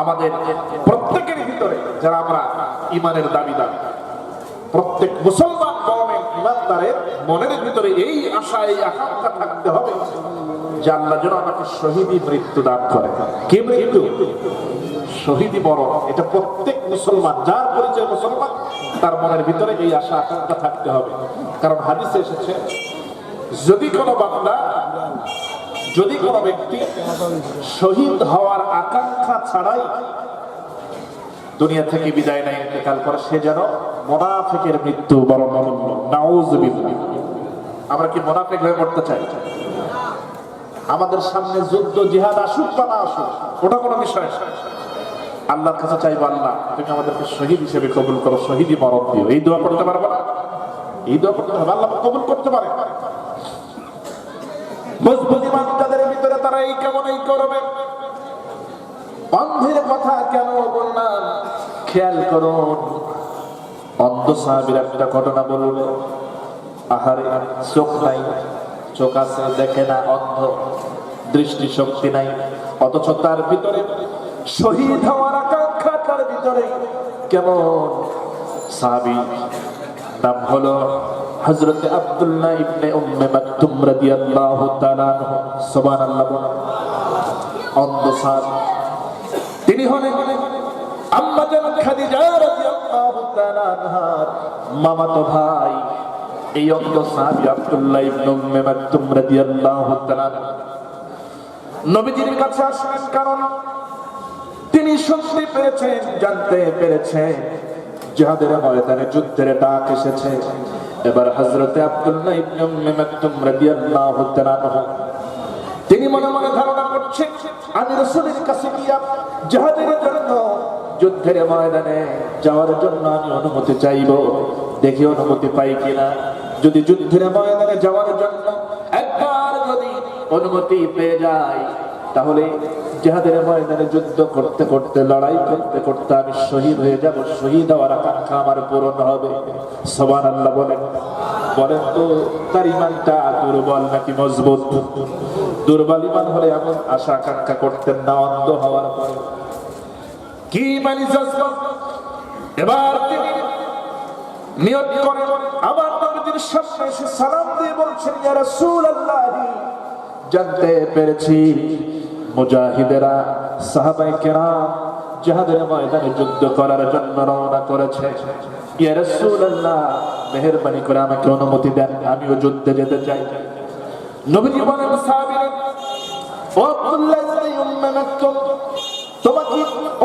আমাদের প্রত্যেকের ভিতরে যারা আমরা ইমানের দাবিদার, প্রত্যেক মুসলমান কমের ইমানদারের মনের ভিতরে এই আশা এই আকাঙ্ক্ষা থাকতে হবে যে আল্লাহ যেন আমাকে শহীদী মৃত্যু দান করে। কি মৃত্যু? শহীদী মরণ। এটা প্রত্যেক মুসলমান, যার পরিচয় মুসলমান, তার মনের ভিতরে এই আশা, আকাঙ্ক্ষা থাকতে হবে। কারণ হাদিসে এসেছে, যদি কোনো বান্দা যদি কোনো ব্যক্তি শহীদ হওয়ার আকাঙ্ক্ষা ছাড়াই দুনিয়া থেকে বিদায় নেয় ইন্তেকাল করে, সে যেন মোনাফেকের মৃত্যু বরং নাউজুবিল্লাহ আমরা কি মোনাফেক হয়ে পড়তে চাই? আমাদের সামনে যুদ্ধ, জিহাদ আসুক বা না আসুক, ওটা কোনো বিষয়। আল্লাহর কাছে চাইব আল্লাহ, তুমি আমাদেরকে শহীদ হিসেবে কবুল করো, শহীদই মরণ দিও। এই দোয়া করতে পারব না? এই দোয়া করতে হবে আল্লাহ কবুল করতে পারে। মজবুত তাদের ভিতরে তারা এই কেমন এই করবে। অন্ধের কথা কেন বললাম? খেয়াল করুন, অন্ধ সাহাবির একটা ঘটনা বলল আহারে, চোখ নাই, চোখ আছে, দেখে না অন্ধ। দৃষ্টি শক্তি নাই, অথচ তার ভিতরে শহীদ হওয়ার আকাঙ্ক্ষা তার ভিতরে। কেমন? সাহাবি, নাম হলো হযরত আব্দুল্লাহ ইবনে উম্মে মাকতুম রাদিয়াল্লাহু তাআলা সুবহানাল্লাহ। অন্ধ সাহাবী তিনি হলেন আম্মা জান খাদিজা রাদিয়াল্লাহু তাআলা আনহার মামাতো ভাই, এই অন্ধ সাহাবী আব্দুল্লাহ ইবনে উম্মে মাকতুম রাদিয়াল্লাহু তাআলা। নবীজির কাছে আসলেন কারণ তিনি শুনতে পেরেছেন, জানতে পেরেছেন জিহাদের ময়দানে যুদ্ধের ডাক এসেছে এবার হযরতে আব্দুল্লাহ ইবনে উম্মে মাকতুম রাদিয়াল্লাহু তাআলা তিনি মনে মনে ধারণা করছেন, আমি রসুলের কাছে গিয়া জাহাজের জন্য যুদ্ধের ময়দানে যাওয়ার জন্য আমি অনুমতি চাইব। দেখি অনুমতি পাই কিনা। যদি যুদ্ধের ময়দানে যাওয়ার জন্য একবার যদি অনুমতি পেয়ে যাই, তাহলে যাহাদের ময়দানে যুদ্ধ করতে করতে, লড়াই করতে করতে আমি শহীদ হয়ে যাব। শহীদ হওয়ার আকাঙ্ক্ষা আমার পূরণ হবে। সবার আল্লাহ বলেন। বলেন তো, তার ইমানটা দুর্বল নাকি মজবুত? দুর্বল ইমান হলে এমন আশা আকাঙ্ক্ষা করতেন না, অন্ধ হওয়ার পরে। কি মানি এবার তিনি নিয়ত করেন। আবার নবীজির সামনে সালাম দিয়ে বলছেন, ইয়া রাসূলুল্লাহ, জানতে পেরেছি মুজাহিদেরা সাহাবাই কেরাম জাহাদের ময়দানে যুদ্ধ করার জন্য রওনা করেছে। ইয়া মেহেরবানি করে আমাকে অনুমতি দেন, আমিও যুদ্ধে যেতে চাই। নবীজি বলেন তোমাকে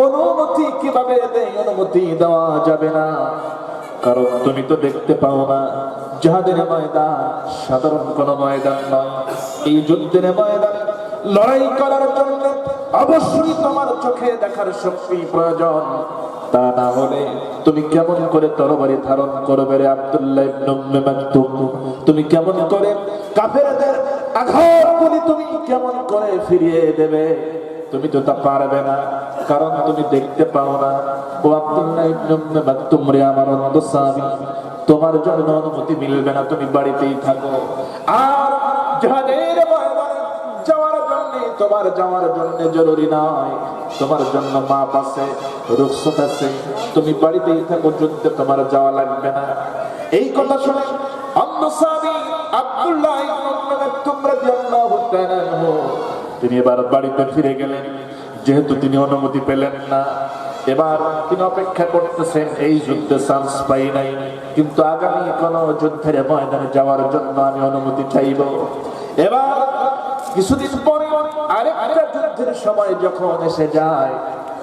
অনুমতি কীভাবে অনুমতি দেওয়া যাবে না। কারণ তুমি তো দেখতে সাধারণ কোন ময়দান নয়। এই যুদ্ধের ময়দান লড়াই করার জন্য অবশ্যই তোমার চোখে দেখার শক্তি প্রয়োজন। তা না হলে তুমি কেমন করে তরবারি ধারণ করবে রে আব্দুল্লাহ তুমি কেমন করে কাফেরদের আঘাতগুলি তুমি কেমন করে ফিরিয়ে দেবে? তুমি তো তা পারবে না, কারণ তুমি দেখতে পাও না। ও আব্দুল্লাহ ইবনে মাকতুম রে আমার অন্ধ স্বামী, তোমার জন্য অনুমতি মিলবে না, তুমি বাড়িতেই থাকো। আর ময়দানে যাওয়ার তোমার যাওয়ার জন্য জরুরি নয়। তোমার জন্য মাপ আছে, রুখসত আছে। তুমি বাড়িতেই থাকো, যুদ্ধে তোমার যাওয়া লাগবে না। এই কথা শুনে আনহু, তিনি এবার বাড়িতে ফিরে গেলেন। যেহেতু তিনি অনুমতি পেলেন না, এবার তিনি অপেক্ষা করতেছেন, এই যুদ্ধে চান্স পাই নাই। কিন্তু আগামী কোন যুদ্ধের ময়দানে যাওয়ার জন্য আমি অনুমতি চাইব। এবার কিছুদিন পরে আরেকটা যুদ্ধের সময় যখন এসে যায়,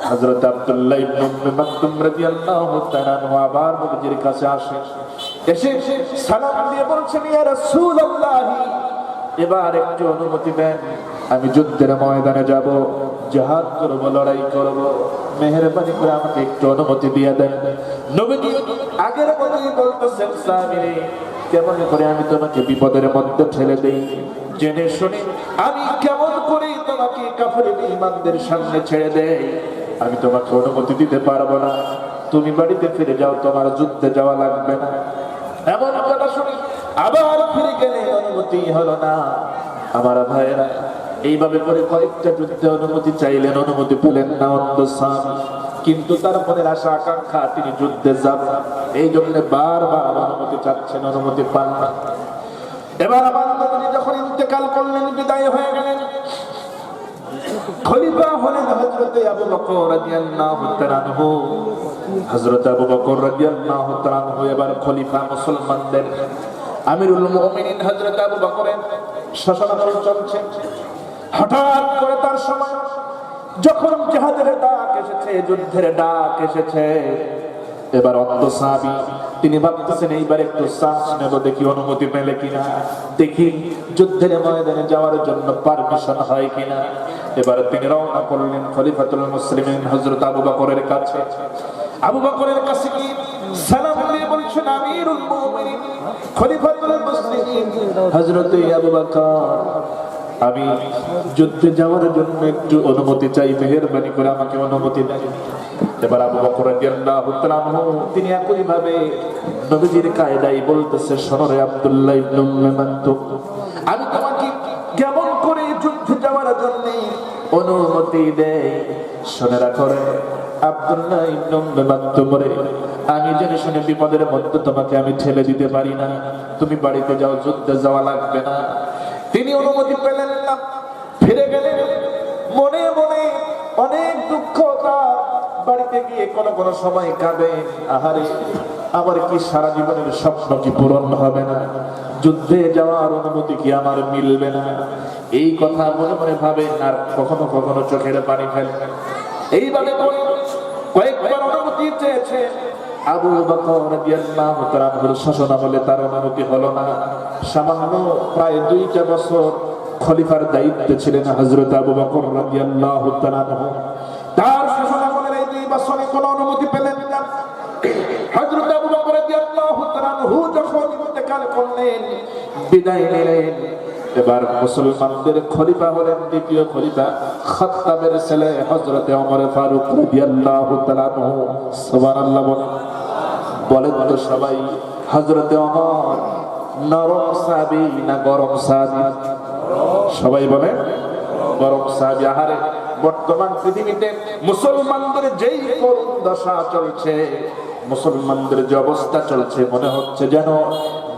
হযরত আব্দুল্লাহ ইবনে মাকতুম রাদিয়াল্লাহু তাআলা আবার নবীজির কাছে এসে সালাম দিয়ে বলছেন, ইয়া রাসূলুল্লাহ! এবার একটু অনুমতি দেন, আমি যুদ্ধের ময়দানে যাব জাহাজ করব, লড়াই করব। মেহরবানি করে আমাকে একটু অনুমতি দিয়ে দেন। নবীজি আগের বলতেছেন সাহাবী কেমন করে আমি তোমাকে বিপদের মধ্যে ঠেলে দেই? জেনে শুনে, আমি কেমন করে তোমাকে কাফের ইমানদের সামনে ছেড়ে দেই আমি তোমাকে অনুমতি দিতে পারব না। তুমি বাড়িতে ফিরে যাও, তোমার যুদ্ধে যাওয়া লাগবে না। এমন কথা শুনি আবার ফিরে গেলে অনুমতি হলো না। আমার ভাইয়েরা, এইভাবে করে কয়েকটা যুদ্ধে অনুমতি চাইলেন, অনুমতি পেলেন না অন্ধ স্বামী। কিন্তু তারপরে আশা আকাঙ্ক্ষা, তিনি যুদ্ধে যাবেন এই জন্য বারবার অনুমতি চাচ্ছেন, অনুমতি পান না। এবার আমার যখন ইন্তেকাল করলেন, বিদায় হয়ে গেলেন খলিফা হলেন হযরতে আবু বকর রাদিয়াল্লাহু তাআলা আনহু। হযরত আবু বকর রাদিয়াল্লাহু তাআলা এবার খলিফা মুসলমানদের, আমিরুল মুমিনিন হযরত আবু বকরের শাসনামল চলছে। হঠাৎ করে তার সময় যখন জিহাদের ডাক এসেছে, যুদ্ধের ডাক এসেছে, এবার অন্ধ সাহাবি, তিনি ভাবতেছেন এইবার একটু শ্বাস নেব, দেখি অনুমতি পেলে কিনা। দেখি যুদ্ধের ময়দানে যাওয়ার জন্য পারমিশন হয় কিনা। এবার তিনি রওনা করলেন খলিফাতুল মুসলিমিন হযরত আবু বকরের কাছে। আবু বকরের কাছে কি সালাম দিয়ে বলছেন, আমিরুল মুমিনিন, খলিফাতুল মুসলিমিন। হযরত আবু বকর, আমি যুদ্ধে যাওয়ার জন্য একটু অনুমতি চাই, মেহেরবানি করে আমাকে অনুমতি দেন। এবার আবু বকর রাদিয়াল্লাহু তাআলা তিনি একই ভাবে নবীজির কায়দায় বলতেছে শহরে আব্দুল্লাহ ইবনে উম্মে মাকতুম আমি অনুমতি দেয়। শুনে রাখো রে, আব্দুল্লাহ ইবনে উম্মে মাকতুম রে, আমি জেনে শুনে বিপদের মধ্যে তোমাকে আমি ঠেলে দিতে পারি না। তুমি বাড়িতে যাও, যুদ্ধে যাওয়া লাগবে না। তিনি অনুমতি পেলেন না, ফিরে গেলেন। মনে মনে অনেক দুঃখ তার। বাড়িতে গিয়ে কোনো কোনো সময় কাঁদে, আহারে আমার কি সারা জীবনের স্বপ্ন কি পূরণ হবে না? যুদ্ধে যাওয়ার অনুমতি কি আমার মিলবে না? এই কথা মনে মনে ভাবেন আর কখনো কখনো চোখের পানি ফেলবেন এইভাবে কয়েকবার অনুমতি চেয়েছে। আবু বকর রাদিয়াল্লাহু তাআলা শাসন আমলে তার অনুমতি হলো না। সামান্য প্রায় দুইটা বছর খলিফার দায়িত্বে ছিলেন হযরত আবু বকর রাদিয়াল্লাহু তাআলা তার শাসন আমলের এই দুই বছরে কোনো অনুমতি পেলেন না। হযরত আবু বকর রাদিয়াল্লাহু তাআলা যখন ইন্তেকাল করলেন, বিদায় নিলেন। এবার মুসলমানদের খলিফা হলেন দ্বিতীয় খলিফা খাত্তাবের ছেলে হযরতে ওমর ফারুক রাদিয়াল্লাহু তাআলা সুবহানাল্লাহ বলেন। তো সবাই, হযরতে ওমর নরম সাহাবী না গরম সাহাবী সবাই বলে গরম সাহাবী আহারে, বর্তমান পৃথিবীতে মুসলমানদের যেই করুণ দশা চলছে, মুসলমানদের যে অবস্থা চলছে, মনে হচ্ছে যেন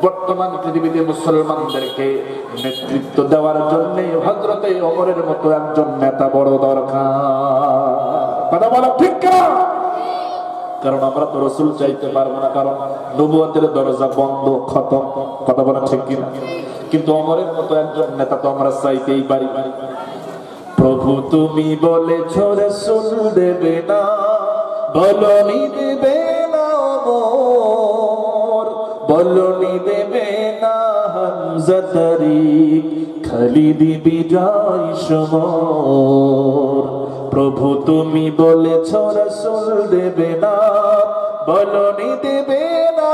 বর্তমান পৃথিবীতে মুসলমানদেরকে নেতৃত্ব দেওয়ার জন্য হজরতে অমরের মতো একজন নেতা বড় দরকার। বলা ঠিক কিনা? কারণ আমরা তো রসুল চাইতে পারব না, কারণ নবুয়াতের দরজা বন্ধ, খতম। কথা বলা ঠিক কিনা? কিন্তু অমরের মতো একজন নেতা তো আমরা চাইতেই পারি। প্রভু তুমি বলেছ রসুল দেবে না, বলনি দেবে না না হামজা তারিক খালিদি বিজয় সমর। প্রভু তুমি বলেছ, রসুল দেবে না, বলনি দেবে না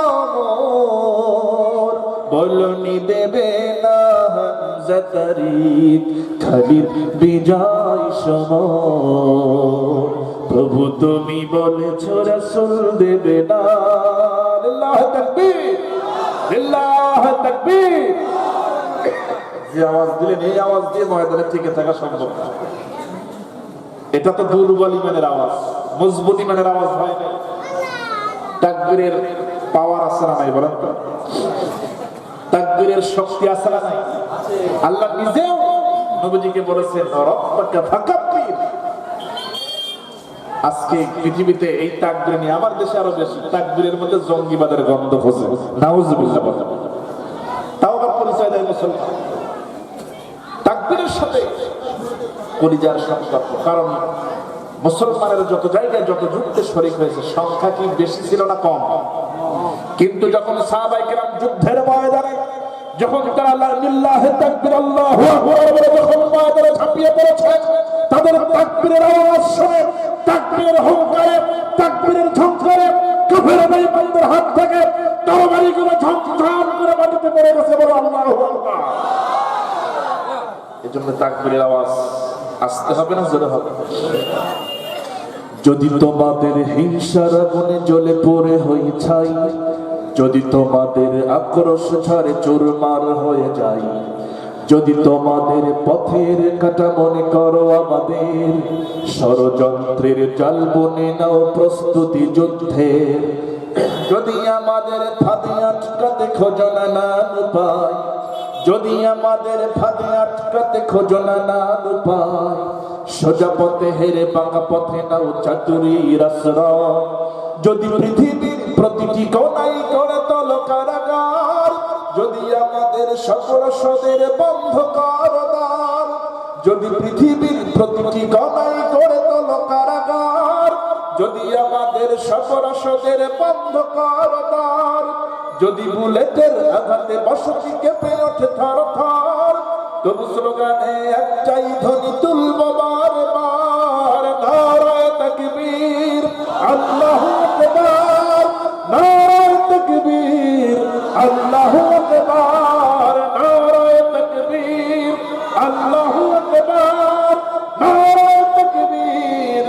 বলনি দেবে না হামজা তারিক খালিদ বিজয় সমর। প্রভু তুমি বলেছ, রসুল দেবে না। লিল্লাহ তাকবীর লিল্লাহ তাকবীর যে আওয়াজ দিলেন, এই আওয়াজ দিয়ে ময়দানে টিকে থাকা সম্ভব না। এটা তো দুর্বল ইমানের আওয়াজ, মজবুত ইমানের আওয়াজ হয় না। তাকবীরের পাওয়ার আছে না নাই বলেন তো? তাকবীরের শক্তি আছে না নাই? আল্লাহ নিজেও নবীজিকে বলেছেন, রব্বাকা ফাকাব্বির। আজকে পৃথিবীতে এই তাকবীর নিয়ে আমার দেশে আরও বেশি, তাকবীরের মধ্যে জঙ্গিবাদের গন্ধ খোঁজে নাউজুবিল্লাহ বলেন। তাও আবার পরিচয় দেয় মুসলমান। সাথে কলিজার সম্পর্ক কারণ মুসলমানের যত জায়গায় যত যুদ্ধে শরীক হয়েছে, সংখ্যা কি বেশি ছিল না কম? কিন্তু যখন সাহাবাইকেরাম যুদ্ধের ময়দানে, যখন তারা করে মাটিতে পড়ে গেছে বলে আল্লাহু এজন্য তাকবীরের আওয়াজ আসতে হবে না, জোরে হবে। যদি তোমাদের হিংসার আগুনে জ্বলে পড়ে হই ছাই যদি তোমাদের আক্রোশ ছাড়ে চুরমার হয়ে যায়, যদি তোমাদের পথের কাটা মনে করো আমাদের, ষড়যন্ত্রের জাল বনে নাও প্রস্তুতি যুদ্ধের যদি আমাদের ফাঁদে আটকাতে খোঁজনা না উপায় যদি আমাদের ফাঁদে আটকাতে খোঁজনা না উপায় সোজা পথে হেরে বাঁকা পথে নাও চাতুরির আশ্রয় যদি পৃথিবীর প্রতিটি কোনাই করে তল কারাগার, যদি আমাদের সকল সদের বন্ধ কর দ্বার যদি পৃথিবীর প্রতিটি কোনাই করে তল কারাগার, যদি আমাদের সকল সদের বন্ধ কর দ্বার যদি বুলেটের আঘাতে বসতি কেঁপে ওঠে থর থর, তবু স্লোগানে একটাই ধ্বনি তুলব বার নারায় তকবীর, আল্লাহু আকবার, নারায় তকবীর, আল্লাহু আকবার, নারায় তকবীর, আল্লাহু নারায় তকবীর।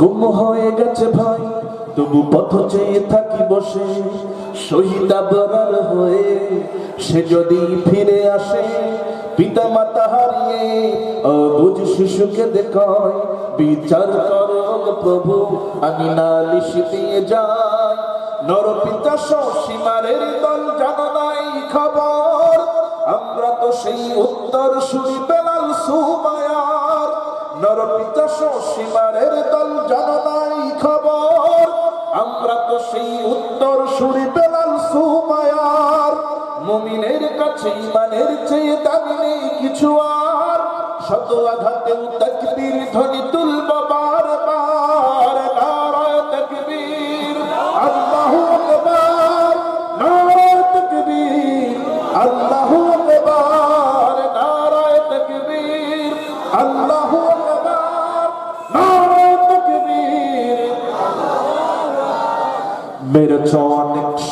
গুম হয়ে গেছে ভাই তবু পথ চেয়ে থাকি বসে, শহীদ আবরার হয়ে। সে যদি ফিরে আসে পিতা মাতা হারিয়ে অবুঝ শিশুকে দেখায়, বিচার করো প্রভু, আমি নালিশ দিয়ে যাই। নর পিতা সীমারের দল জানা নাই খবর। আমরা তো সেই উত্তর শুনি বেলাল সুমায়ার। নর নরপিতা সীমারের দল জানা আমরা তো সেই উত্তর শুনি পেলাম, সুমায়ার। মুমিনের কাছে ইমানের চেয়ে দামি নেই কিছু আর। শত আঘাতেও তাকবীর ধ্বনি তুলব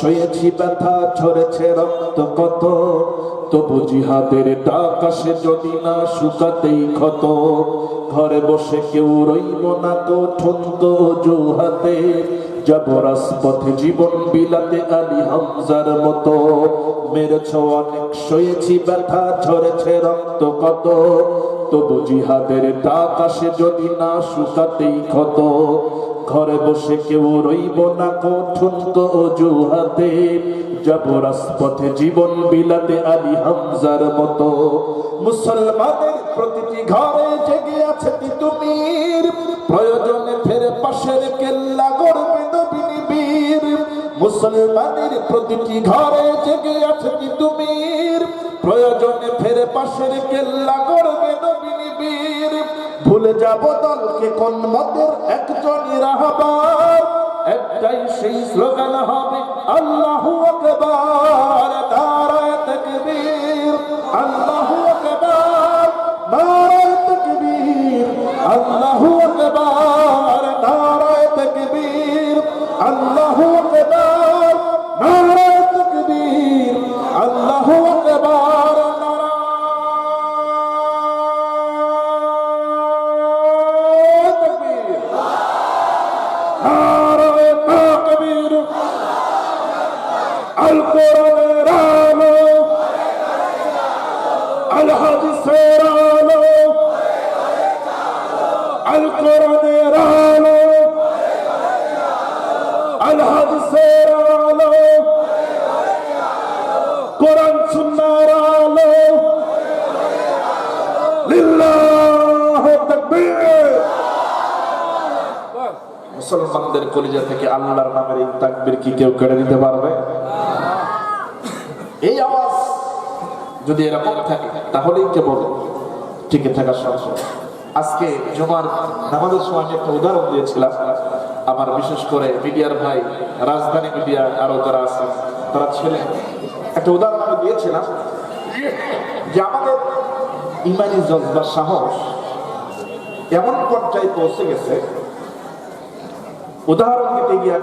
শুয়েছি ব্যথা ঝরেছে রক্ত কত তবু জিহাদের ডাক আসে যদি না শুকাতেই ক্ষত। ঘরে বসে কেউ রইব না তো ঠন্ত জুহাতে যাব রাজপথে জীবন বিলাতে আলী হামজার মতো। মেরেছ অনেক শুয়েছি ব্যথা ঝরেছে রক্ত কত তবু জিহাদের ডাক আসে যদি না শুকাতেই ক্ষত। ঘরে বসে কেউ রইব না কঠুন অজুহাতে। যাব রাজপথে জীবন বিলাতে আলী হামজার মতো। মুসলমানের প্রতিটি ঘরে জেগে আছে তিতুমির প্রয়োজনে ফের পাশের কেল্লা গড়বে নবীন মুসলমানের প্রতিটি ঘরে জেগে আছে তিতুমির প্রয়োজনে ফের পাশের কেল্লা গড়বে নবীন ভুলে যাব দলকে কোন মতের রাহবার? একটাই সেই স্লোগান হবে আল্লাহু আকবার। আল হাদিসের আলো আল কোরআনের আলো আল হাদিসের আলো কোরআন সুন্নাহর আলো, লিল্লাহ তাকবীর। মুসলমানদের কলিজা থেকে আল্লাহর নামের এই তাকবীর কি কেউ কেড়ে দিতে পারবে? এই আওয়াজ যদি এরকম থাকে তাহলেই কেবল টিকে থাকা সম্ভব আজকে জমার নামাজের সময় আমি একটা উদাহরণ দিয়েছিলাম। আমার বিশেষ করে মিডিয়ার ভাই, রাজধানী মিডিয়া আরও যারা আছে তারা ছিলেন। একটা উদাহরণ দিয়েছিলাম যে আমাদের ইমানি জজবা সাহস এমন পর্যায়ে পৌঁছে গেছে। উদাহরণ দিতে গিয়ে